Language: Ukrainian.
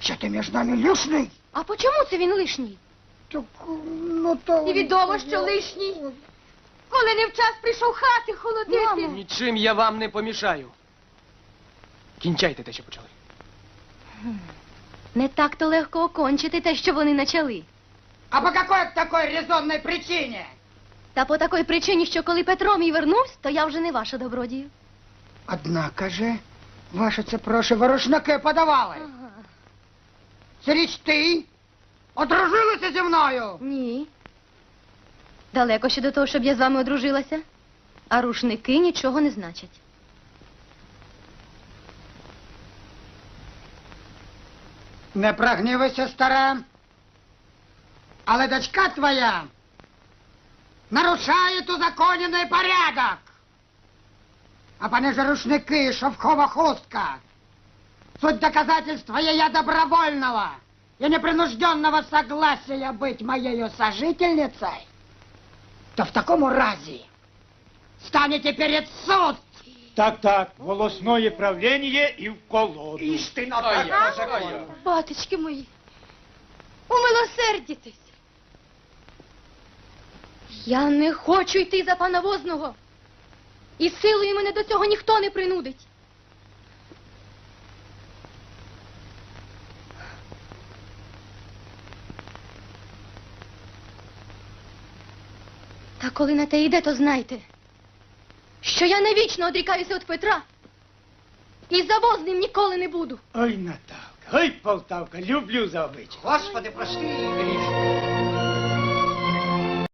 Що ти між нами лишний? А по чому це він лишній? Так, ну то... І відомо, що лишній. Коли не в час прийшов хати холодити. Ну, Нічим я вам не помішаю. Кінчайте те, що почали. Не так-то легко окончити те, що вони почали. А по какой такой резонной причине? Та по такій причині, що коли Петро мій вернувся, то я вже не ваша добродію. Однако же, ваше це проше ворушники подавали. Це річ ти одружилися зі мною. Ні. Далеко ще до того, щоб я з вами одружилася. А рушники нічого не значать. Не прогнівайся, стара. Але дочка твоя нарушает узаконенный порядок. А понеже рушники и шовкова хустка суть доказательства ее добровольного и непринужденного согласия быть моею сожительницей, то в таком разе станете перед суд. Так, так, волосное правление і в колоду. Так ай, по ай, закону. Мої, умилосердітесь. Я не хочу йти за пана возного. І силою мене до цього ніхто не принудить. Та коли на те йде, то знайте, що я навічно одрікаюся від Петра і за возним ніколи не буду. Ой, Наталка, ой, Полтавка, люблю за обичай. Господи, прости, грішно.